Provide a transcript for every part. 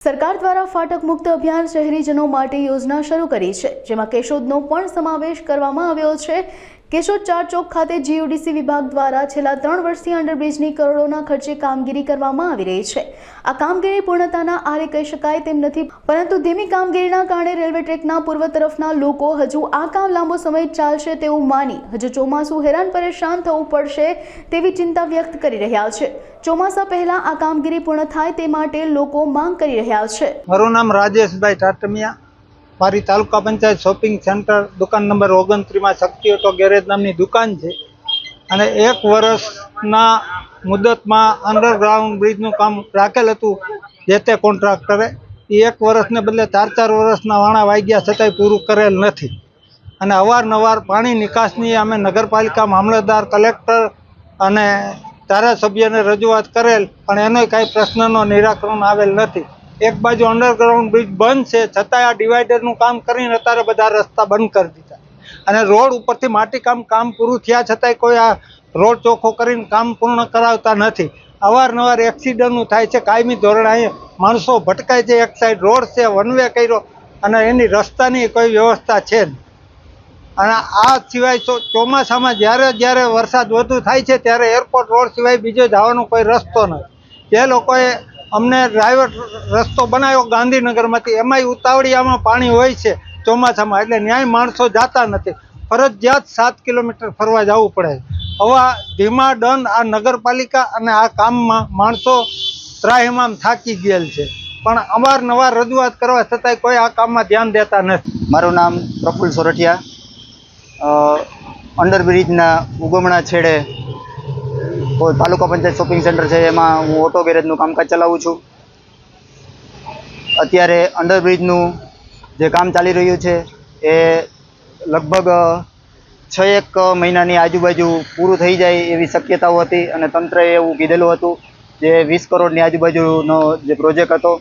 સરકાર દ્વારા ફાટક મુક્ત અભિયાન શહેરીજનો માટે યોજના શરૂ કરી છે, જેમાં કેશોદનો પણ સમાવેશ કરવામાં આવ્યો છે. કેશોદ ચાર ચોક ખાતે જીયુડીસી વિભાગ દ્વારા છેલ્લા ત્રણ વર્ષથી અંડરબ્રિજની કરોડોના ખર્ચે કામગીરી કરવામાં આવી રહી છે. આ કામગીરી પૂર્ણતાના આરે કહી શકાય તેમ નથી, પરંતુ ધીમી કામગીરીના કારણે રેલવે ટ્રેકના પૂર્વ તરફના લોકો હજુ આ કામ લાંબો સમય ચાલશે તેવું માની હજુ ચોમાસું હેરાન પરેશાન થવું પડશે તેવી ચિંતા વ્યક્ત કરી રહ્યા છે. ચોમાસા પહેલા આ કામગીરી પૂર્ણ થાય તે માટે લોકો માંગ કરી રહ્યા છે. મારું નામ રાજેશભાઈ ટાટમિયા. મારી તાલુકા પંચાયત શોપિંગ સેન્ટર દુકાન નંબર ઓગણત્રીસમાં શક્તિ ઓટો ગેરેજ નામની દુકાન છે. અને એક વર્ષના મુદતમાં અંડરગ્રાઉન્ડ બ્રિજનું કામ રાખેલ હતું, જે તે કોન્ટ્રાક્ટરે. એ એક વર્ષને બદલે ચાર ચાર વર્ષના વાણા વાગ્યા છતાંય પૂરું કરેલ નથી. અને અવારનવાર પાણી નિકાસની અમે નગરપાલિકા મામલતદાર કલેક્ટર અને ધારાસભ્યને રજૂઆત કરેલ, પણ એનોય કાંઈ પ્રશ્નનો નિરાકરણ આવેલ નથી. એક બાજુ અંડરગ્રાઉન્ડ બ્રિજ બંધ છે, છતાંય આ ડિવાઈડરનું કામ કરીને અત્યારે બધા રસ્તા બંધ કરી દીધા. અને રોડ ઉપરથી માટીકામ કામ પૂરું થયા છતાંય કોઈ આ રોડ ચોખ્ખો કરીને કામ પૂર્ણ કરાવતા નથી. અવારનવાર એક્સિડન્ટનું થાય છે, કાયમી ધોરણે અહીં માણસો ભટકાય છે, એક સાઈડ રોડ છે વન વે કર્યો અને એની રસ્તાની કોઈ વ્યવસ્થા છે નહીં. અને આ સિવાય ચોમાસામાં જ્યારે જ્યારે વરસાદ વધુ થાય છે, ત્યારે એરપોર્ટ રોડ સિવાય બીજો જવાનો કોઈ રસ્તો નથી. જે લોકોએ અમને ડ્રાઈવર રસ્તો બનાવ્યો ગાંધીનગરમાંથી. એમાંય ઉતાવળિયામાં પાણી હોય છે ચોમાસામાં, એટલે ન્યાય માણસો જાતા નથી. ફરજિયાત સાત કિલોમીટર ફરવા જવું પડે. હવે ધીમા દંડ આ નગરપાલિકા અને આ કામમાં માણસો ત્રાહિમામ થાકી ગયેલ છે. પણ અવારનવાર રજૂઆત કરવા છતાંય કોઈ આ કામમાં ધ્યાન દેતા નથી. મારું નામ પ્રફુલ સોરઠિયા. અંડરબ્રિજના ઉગમણા છેડે તાલુકા પંચાયત શોપિંગ સેન્ટર છે, એમાં હું ઓટો ગેરેજનું કામકાજ ચલાવું છું. અત્યારે અંડરબ્રિજનું જે કામ ચાલી રહ્યું છે, એ લગભગ છ એક મહિનાની આજુબાજુ પૂરું થઈ જાય એવી શક્યતાઓ હતી અને તંત્રએ એવું કીધેલું હતું જે વીસ કરોડની આજુબાજુનો જે પ્રોજેક્ટ હતો,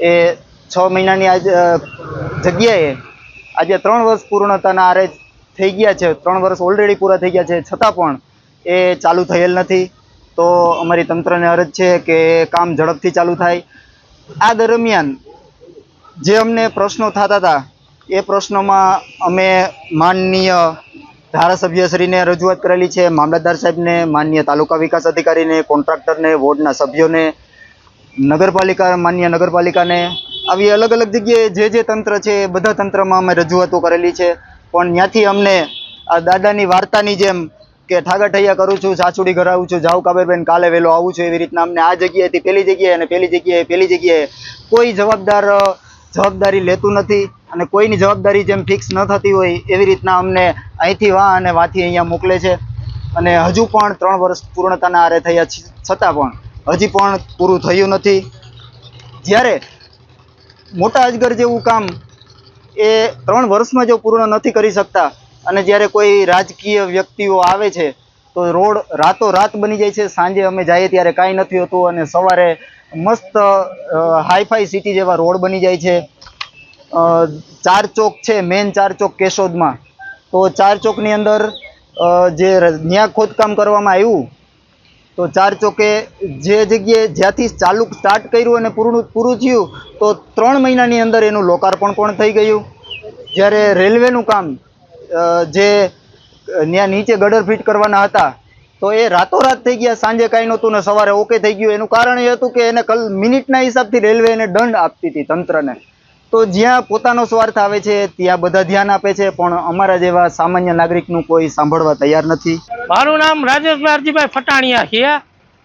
એ છ મહિનાની આજ જગ્યાએ આજે ત્રણ વર્ષ પૂર્ણતાના આરે થઈ ગયા છે, ત્રણ વર્ષ ઓલરેડી પૂરા થઈ ગયા છે. છતાં પણ એ ચાલુ થયેલ નથી. તો અમારી તંત્રને અરજ છે કે કામ ઝડપથી ચાલુ થાય. આ દરમિયાન જે અમને પ્રશ્નો થતા હતા, એ પ્રશ્નોમાં અમે માનનીય ધારાસભ્યશ્રીને રજૂઆત કરેલી છે, મામલતદાર સાહેબને, માનનીય તાલુકા વિકાસ અધિકારીને, કોન્ટ્રાક્ટરને, વોર્ડના સભ્યોને, નગરપાલિકા માન્ય નગરપાલિકાને, આવી અલગ અલગ જગ્યાએ જે જે તંત્ર છે, એ બધા તંત્રમાં અમે રજૂઆતો કરેલી છે. પણ ત્યાંથી અમને આ દાદાની વાર્તાની જેમ કે ઠાગા ઠૈયા કરું છું, સાસુડી ઘરાવું છું, જાઉં કાબેરબેન કાલે વહેલો આવું છું એવી રીતના અમને આ જગ્યાએથી પેલી જગ્યાએ અને પેલી જગ્યાએ પેલી જગ્યાએ કોઈ જવાબદાર જવાબદારી લેતું નથી અને કોઈની જવાબદારી જેમ ફિક્સ ન થતી હોય એવી રીતના અમને અહીંથી વા અને વાથી અહીંયા મોકલે છે. અને હજુ પણ ત્રણ વર્ષ પૂર્ણતાના આરે થયા છતાં પણ હજી પણ પૂરું થયું નથી. જ્યારે મોટા અજગર જેવું કામ એ ત્રણ વર્ષમાં જો પૂર્ણ નથી કરી શકતા અને જ્યારે કોઈ રાજકીય વ્યક્તિઓ આવે છે, તો રોડ રાતો રાત બની જાય છે. સાંજે અમે જઈએ ત્યારે કાંઈ નથી હોતું અને સવારે મસ્ત હાઈફાઈ સિટી જેવા રોડ બની જાય છે. ચાર ચોક છે મેન ચાર ચોક કેશોદમાં. તો ચાર ચોકની અંદર જે ન્યા ખોદકામ કરવામાં આવ્યું, તો ચાર ચોકે જે જગ્યાએ જ્યાંથી ચાલુ સ્ટાર્ટ કર્યું અને પૂરું પૂરું થયું, તો ત્રણ મહિનાની અંદર એનું લોકાર્પણ પણ થઈ ગયું. જ્યારે રેલવેનું કામ જે ત્યાં નીચે ગડર ફિટ કરવાના હતા, તો એ રાતોરાત થઈ ગયા, સાંજે કાંઈ નહોતું ને સવારે ઓકે થઈ ગયું. એનું કારણ એ હતું કે એને કલ મિનિટના હિસાબથી રેલવે એને દંડ આપતી હતી તંત્રને. તો જ્યાં પોતાનો સ્વાર્થ આવે છે, ત્યાં બધા ધ્યાન આપે છે, પણ અમારા જેવા સામાન્ય નાગરિકનું કોઈ સાંભળવા તૈયાર નથી. મારું નામ રાજેશભાઈ અરજીભાઈ ફટાણિયા છે.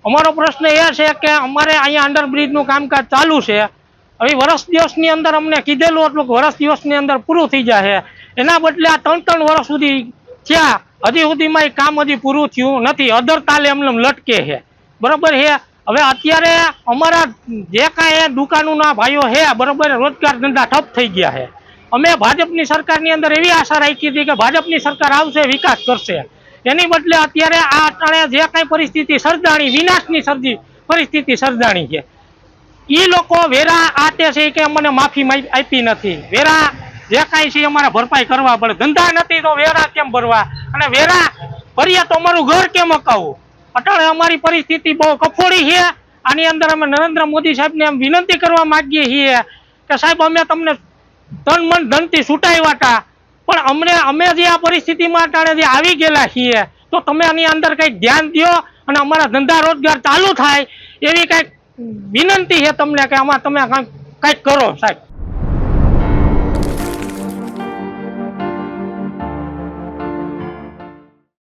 અમારો પ્રશ્ન એ છે કે અમારે અહીંયા અંડરબ્રિજનું કામકાજ ચાલુ છે. હવે વર્ષ દિવસની અંદર અમને કીધેલું કે વર્ષ દિવસની અંદર પૂરું થઈ જશે એના બદલે આ ત્રણ ત્રણ વર્ષ સુધી થયા. હજી સુધીમાં એ કામ હજી પૂરું થયું નથી. અધર તાલે એમ લટકે છે. બરોબર છે? હવે અત્યારે અમારા જે કાંઈ દુકાનોના ભાઈઓ છે, બરોબર, રોજગાર ધંધા ઠપ થઈ ગયા છે. અમે ભાજપની સરકારની અંદર એવી આશા રાખી હતી કે ભાજપની સરકાર આવશે, વિકાસ કરશે. એની બદલે અત્યારે આ અટાણે જે કાંઈ પરિસ્થિતિ સર્જાણી, વિનાશની સર્જી પરિસ્થિતિ સર્જાણી છે. એ લોકો વેરા આ તે છે કે અમને માફી આપી નથી. વેરા જે કાંઈ છે અમારે ભરપાઈ કરવા પડે. ધંધા નથી તો વેરા કેમ ભરવા? અને વેરા ભરીએ તો અમારું ઘર કેમ અકાવું? અટલ અમારી પરિસ્થિતિ બહુ કફોડી છે. આની અંદર અમે નરેન્દ્ર મોદી સાહેબને એમ વિનંતી કરવા માંગીએ છીએ કે સાહેબ, અમે તમને તન મન ધનથી છૂટાવ્યા હતા. પણ અમને, અમે જે આ પરિસ્થિતિમાં અટાણે જે આવી ગયેલા છીએ, તો તમે આની અંદર કંઈક ધ્યાન દો અને અમારા ધંધા રોજગાર ચાલુ થાય એવી કંઈક વિનંતી છે તમને કે આમાં તમે કંઈક કંઈક કરો સાહેબ.